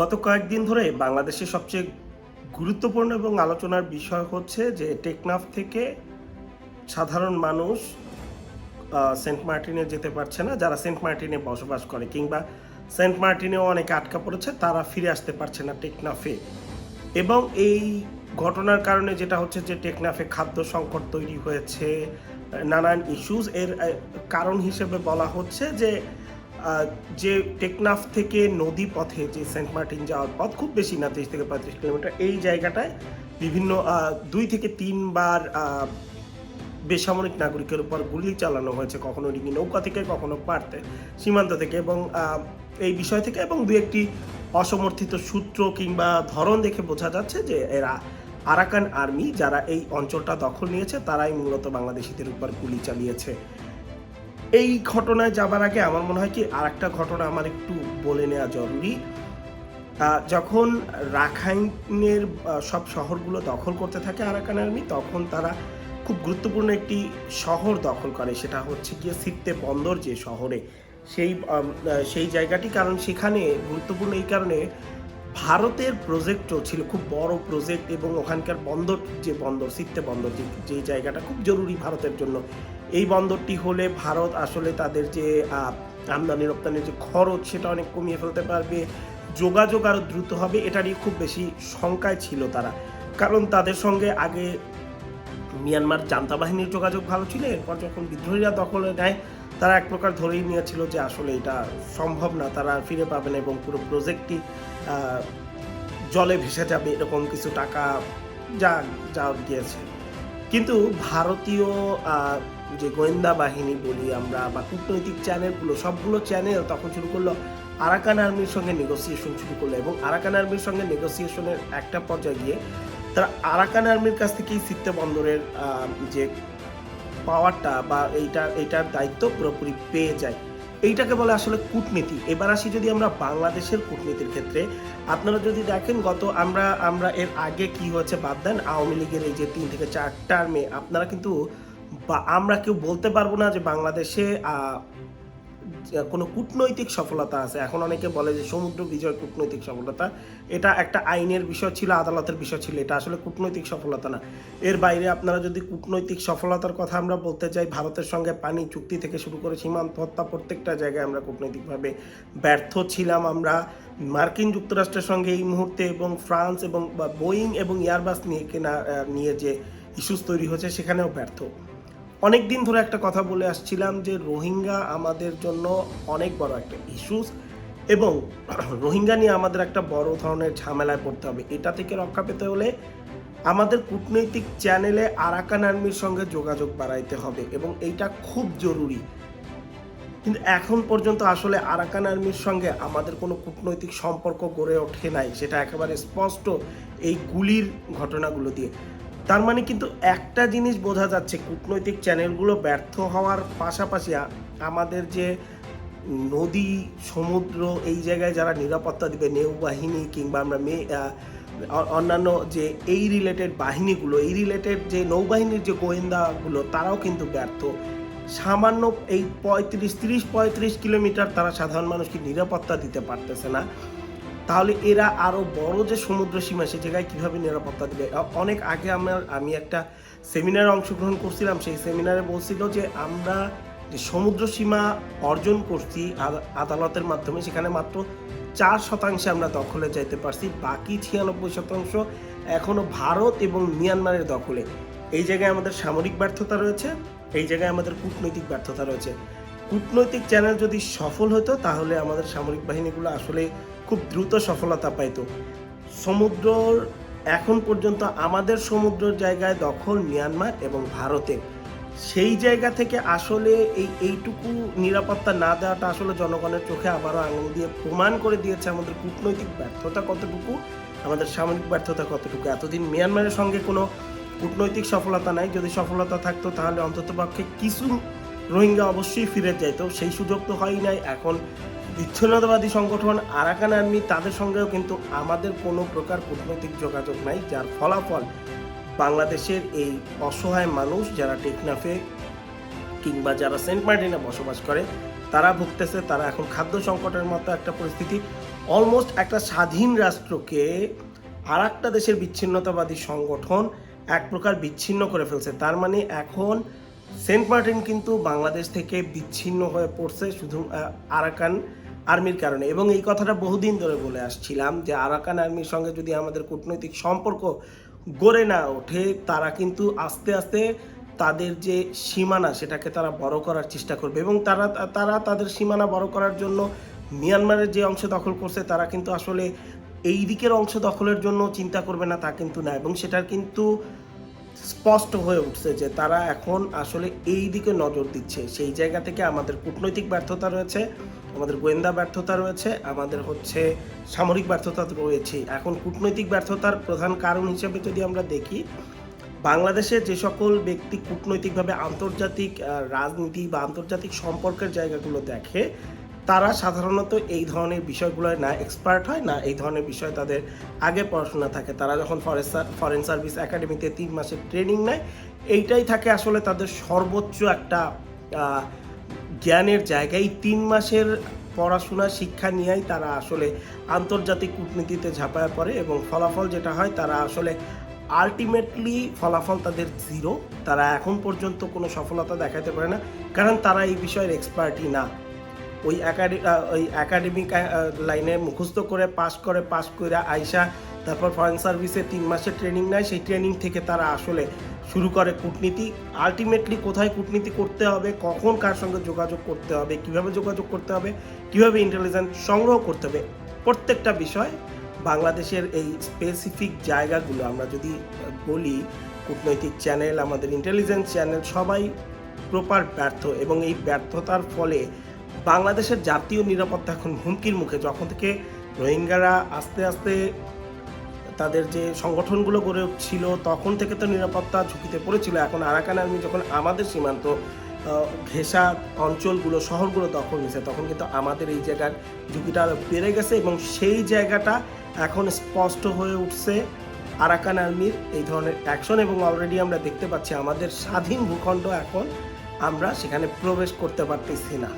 গত কয়েকদিন ধরে বাংলাদেশের সবচেয়ে গুরুত্বপূর্ণ এবং আলোচনার বিষয় হচ্ছে যে টেকনাফ থেকে সাধারণ মানুষ সেন্ট মার্টিনে যেতে পারছে না। যারা সেন্ট মার্টিনে বসবাস করে কিংবা সেন্ট মার্টিনেও অনেকে আটকা পড়েছে, তারা ফিরে আসতে পারছে না টেকনাফে। এবং এই ঘটনার কারণে যেটা হচ্ছে যে টেকনাফে খাদ্য সংকট তৈরি হয়েছে, নানান ইস্যুস এর কারণ হিসেবে বলা হচ্ছে যে যে টেকনাফ থেকে নদী পথে যে সেন্ট মার্টিন যাওয়ার পথ, খুব বেশি না তিরিশ থেকে পঁয়ত্রিশ কিলোমিটার। এই জায়গাটায় বিভিন্ন দুই থেকে তিনবার বেসামরিক নাগরিকের উপর গুলি চালানো হয়েছে, কখনো ডিঙি নৌকা থেকে, কখনো পারতে, সীমান্ত থেকে এবং এই বিষয় থেকে এবং দু একটি অসমর্থিত সূত্র কিংবা ধরন দেখে বোঝা যাচ্ছে যে এরা আরাকান আর্মি, যারা এই অঞ্চলটা দখল নিয়েছে, তারাই মূলত বাংলাদেশিদের উপর গুলি চালিয়েছে। এই ঘটনায় যাবার আগে আমার মনে হয় কি আর একটা ঘটনা আমার একটু বলে নেওয়া জরুরি। যখন রাখাইনের সব শহরগুলো দখল করতে থাকে আরাকান আর্মি, তখন তারা খুব গুরুত্বপূর্ণ একটি শহর দখল করে, সেটা হচ্ছে গিয়ে সিত্তে বন্দর যে শহরে। সেই সেই জায়গাটি, কারণ সেখানে গুরুত্বপূর্ণ এই কারণে ভারতের প্রজেক্টও ছিল, খুব বড় প্রজেক্ট এবং ওখানকার বন্দর, যে বন্দর সিত্তে বন্দর, যে যে জায়গাটা খুব জরুরি ভারতের জন্য। এই বন্দরটি হলে ভারত আসলে তাদের যে আমদানি রপ্তানির যে খরচ, সেটা অনেক কমিয়ে ফেলতে পারবে। যোগাযোগ আরও দ্রুত হবে, এটা নিয়ে খুব বেশি শঙ্কায় ছিল তারা। কারণ তাদের সঙ্গে আগে মিয়ানমার জান্তা বাহিনীর যোগাযোগ ভালো ছিল, এরপর যখন বিদ্রোহীরা দখলে নেয়, তারা এক প্রকার ধরেই নিয়েছিল যে আসলে এটা সম্ভব না, তারা ফিরে পাবে না এবং পুরো প্রজেক্টটি জলে ভেসে যাবে, এরকম কিছু টাকা যা যা গিয়েছে কিন্তু ভারতীয় যে গোয়েন্দা বাহিনী বলি আমরা বা কূটনৈতিক চ্যানেলগুলো, সবগুলো চ্যানেল তখন শুরু করল আরাকান আর্মির সঙ্গে নেগোসিয়েশন শুরু করল এবং আরাকান আর্মির সঙ্গে নেগোসিয়েশনের একটা পর্যায়ে গিয়ে তারা আরাকান আর্মির কাছ থেকেই সিত্তে বন্দরের যে পাওয়ারটা বা এইটা এইটার দায়িত্ব পুরোপুরি পেয়ে যায়। এইটাকে বলে আসলে কূটনীতি। এবার আসি যদি আমরা বাংলাদেশের কূটনীতির ক্ষেত্রে। আপনারা যদি দেখেন গত আমরা আমরা এর আগে কি হয়েছে বাদ দেন, আওয়ামী লীগের এই যে তিন থেকে চার টার্মে আপনারা কিন্তু বা আমরা কেউ বলতে পারব না যে বাংলাদেশে কোনো কূটনৈতিক সফলতা আছে। এখন অনেকে বলে যে সমুদ্র বিজয় কূটনৈতিক সফলতা। এটা একটা আইনের বিষয় ছিল, আদালতের বিষয় ছিল। এটা আসলে কূটনৈতিক সফলতা না। এর বাইরে আপনারা যদি কূটনৈতিক সফলতার কথা আমরা বলতে চাই, ভারতের সঙ্গে পানি চুক্তি থেকে শুরু করে সীমান্ত হত্যা প্রত্যেকটা জায়গায় আমরা কূটনৈতিকভাবে ব্যর্থ ছিলাম আমরা। মার্কিন যুক্তরাষ্ট্রের সঙ্গে এই মুহূর্তে এবং ফ্রান্স এবং বোয়িং এবং এয়ারবাস নিয়ে কেনা নিয়ে যে ইস্যুস তৈরি হচ্ছে সেখানেও ব্যর্থ। অনেক দিন ধরে একটা কথা বলে আসছিলাম যে রোহিঙ্গা আমাদের জন্য অনেক বড় একটা ইস্যুস এবং রোহিঙ্গা নিয়ে আমাদের একটা বড় ধরনের ঝামেলায় পড়তে হবে। এটা থেকে রক্ষা পেতে হলে আমাদের কূটনৈতিক চ্যানেলে আরাকান আর্মির সঙ্গে যোগাযোগ বাড়াইতে হবে এবং এইটা খুব জরুরি। কিন্তু এখন পর্যন্ত আসলে আরাকান আর্মির সঙ্গে আমাদের কোনো কূটনৈতিক সম্পর্ক গড়ে ওঠে নাই, সেটা একেবারে স্পষ্ট এই গুলির ঘটনাগুলো দিয়ে। তার মানে কিন্তু একটা জিনিস বোঝা যাচ্ছে, কূটনৈতিক চ্যানেলগুলো ব্যর্থ হওয়ার পাশাপাশি আমাদের যে নদী, সমুদ্র, এই জায়গায় যারা নিরাপত্তা দিবে নৌবাহিনী কিংবা আমরা মে অন্যান্য যে এই রিলেটেড বাহিনীগুলো, এই রিলেটেড যে নৌবাহিনীর যে গোয়েন্দাগুলো, তারাও কিন্তু ব্যর্থ। সামান্য এই পঁয়ত্রিশ, তিরিশ, পঁয়ত্রিশ কিলোমিটার তারা সাধারণ মানুষকে নিরাপত্তা দিতে পারতেছে না। তাহলে এরা আরও বড় যে সমুদ্র সীমা, সে জায়গায় কীভাবে নিরাপত্তা দিবে? অনেক আগে আমার, আমি একটা সেমিনারে অংশগ্রহণ করছিলাম, সেই সেমিনারে বলছিল যে আমরা যে সমুদ্র সীমা অর্জন করছি আদালতের মাধ্যমে, সেখানে মাত্র চার শতাংশে আমরা দখলে যাইতে পারছি, বাকি ছিয়ানব্বই শতাংশ এখনও ভারত এবং মিয়ানমারের দখলে। এই জায়গায় আমাদের সামরিক ব্যর্থতা রয়েছে, এই জায়গায় আমাদের কূটনৈতিক ব্যর্থতা রয়েছে। কূটনৈতিক চ্যানেল যদি সফল হতো, তাহলে আমাদের সামরিক বাহিনীগুলো আসলে খুব দ্রুত সফলতা পাইতো। সমুদ্রর এখন পর্যন্ত আমাদের সমুদ্রের জায়গায় দখল মিয়ানমার এবং ভারতের। সেই জায়গা থেকে আসলে এই, এইটুকু নিরাপত্তা না দেওয়াটা আসলে জনগণের চোখে আবারও আঙুল দিয়ে প্রমাণ করে দিয়েছে আমাদের কূটনৈতিক ব্যর্থতা কতটুকু, আমাদের সামরিক ব্যর্থতা কতটুকু। এতদিন মিয়ানমারের সঙ্গে কোনো কূটনৈতিক সফলতা নাই। যদি সফলতা থাকতো তাহলে অন্ততপক্ষে কিছু রোহিঙ্গা অবশ্যই ফিরে যেত সেই সুযোগ তো হয় নাই। এখন বিচ্ছিন্নতাবাদী সংগঠন আরাকান আর্মি তাদের সঙ্গেও কিন্তু আমাদের কোনো প্রকার কূটনৈতিক যোগাযোগ নাই, যার ফলাফল বাংলাদেশের এই অসহায় মানুষ যারা টেকনাফে কিংবা যারা সেন্ট মার্টিনে বসবাস করে, তারা ভুগতেছে, তারা এখন খাদ্য সংকটের মতো একটা পরিস্থিতি। অলমোস্ট একটা স্বাধীন রাষ্ট্রকে আর একটা দেশের বিচ্ছিন্নতাবাদী সংগঠন এক প্রকার বিচ্ছিন্ন করে ফেলছে। তার মানে এখন সেন্ট মার্টিন কিন্তু বাংলাদেশ থেকে বিচ্ছিন্ন হয়ে পড়ছে শুধু আরাকান আর্মির কারণে। এবং এই কথাটা বহুদিন ধরে বলে আসছিলাম যে আরাকান আর্মির সঙ্গে যদি আমাদের কূটনৈতিক সম্পর্ক গড়ে না ওঠে, তারা কিন্তু আস্তে আস্তে তাদের যে সীমানা সেটাকে তারা বড় করার চেষ্টা করবে। এবং তারা তারা তাদের সীমানা বড় করার জন্য মিয়ানমারের যে অংশ দখল করছে, তারা কিন্তু আসলে এই দিকের অংশ দখলের জন্য চিন্তা করবে না, তা কিন্তু না। এবং সেটার কিন্তু স্পষ্ট হয়ে উঠছে যে তারা এখন আসলে এই দিকে নজর দিচ্ছে। সেই জায়গা থেকে আমাদের কূটনৈতিক ব্যর্থতা রয়েছে, আমাদের গোয়েন্দা ব্যর্থতা রয়েছে, আমাদের হচ্ছে সামরিক ব্যর্থতা রয়েছে। এখন কূটনৈতিক ব্যর্থতার প্রধান কারণ হিসেবে যদি আমরা দেখি, বাংলাদেশে যে সকল ব্যক্তি কূটনৈতিকভাবে আন্তর্জাতিক রাজনীতি বা আন্তর্জাতিক সম্পর্কের জায়গাগুলো দেখে তারা সাধারণত এই ধরনের বিষয়গুলোয় না এক্সপার্ট হয়, না এই ধরনের বিষয় তাদের আগে পড়াশোনা থাকে। তারা যখন ফরেস্ট ফরেন সার্ভিস একাডেমিতে তিন মাসের ট্রেনিং নেয়, এইটাই থাকে আসলে তাদের সর্বোচ্চ একটা জ্ঞানের জায়গায় এই তিন মাসের পড়াশোনা, শিক্ষা নিয়েই তারা আসলে আন্তর্জাতিক কূটনীতিতে ঝাঁপায় পড়ে এবং ফলাফল যেটা হয়, তারা আসলে আলটিমেটলি ফলাফল তাদের জিরো তারা এখন পর্যন্ত কোনো সফলতা দেখাতে পারে না, কারণ তারা এই বিষয়ের এক্সপার্টই না। ওই একাডে ওই একাডেমিক লাইনে মুখস্থ করে পাস করে পাস করে আইসা তারপর ফরেন সার্ভিসে তিন মাসের ট্রেনিং নেয়। সেই ট্রেনিং থেকে তারা আসলে শুরু করে কূটনীতি। আলটিমেটলি কোথায় কূটনীতি করতে হবে, কখন কার সঙ্গে যোগাযোগ করতে হবে, কীভাবে যোগাযোগ করতে হবে, কীভাবে ইন্টেলিজেন্স সংগ্রহ করতে হবে, প্রত্যেকটা বিষয় বাংলাদেশের এই স্পেসিফিক জায়গাগুলো আমরা যদি বলি, কূটনৈতিক চ্যানেল আমাদের ইন্টেলিজেন্স চ্যানেল সবাই প্রপার ব্যর্থ এবং এই ব্যর্থতার ফলে বাংলাদেশের জাতীয় নিরাপত্তা এখন হুমকির মুখে। যখন থেকে রোহিঙ্গারা আস্তে আস্তে তাদের যে সংগঠনগুলো গড়ে উঠছিল, তখন থেকে তো নিরাপত্তা ঝুঁকিতে পড়েছিল। এখন আরাকান আর্মি যখন আমাদের সীমান্ত ঘেঁষা অঞ্চলগুলো, শহরগুলো দখল নিছে, তখন কিন্তু আমাদের এই জায়গার ঝুঁকিটা আরও বেড়ে গেছে এবং সেই জায়গাটা এখন স্পষ্ট হয়ে উঠছে আরাকান আর্মির এই ধরনের অ্যাকশন এবং অলরেডি আমরা দেখতে পাচ্ছি আমাদের স্বাধীন ভূখণ্ড এখন আমরা সেখানে প্রবেশ করতে পারতেছি না।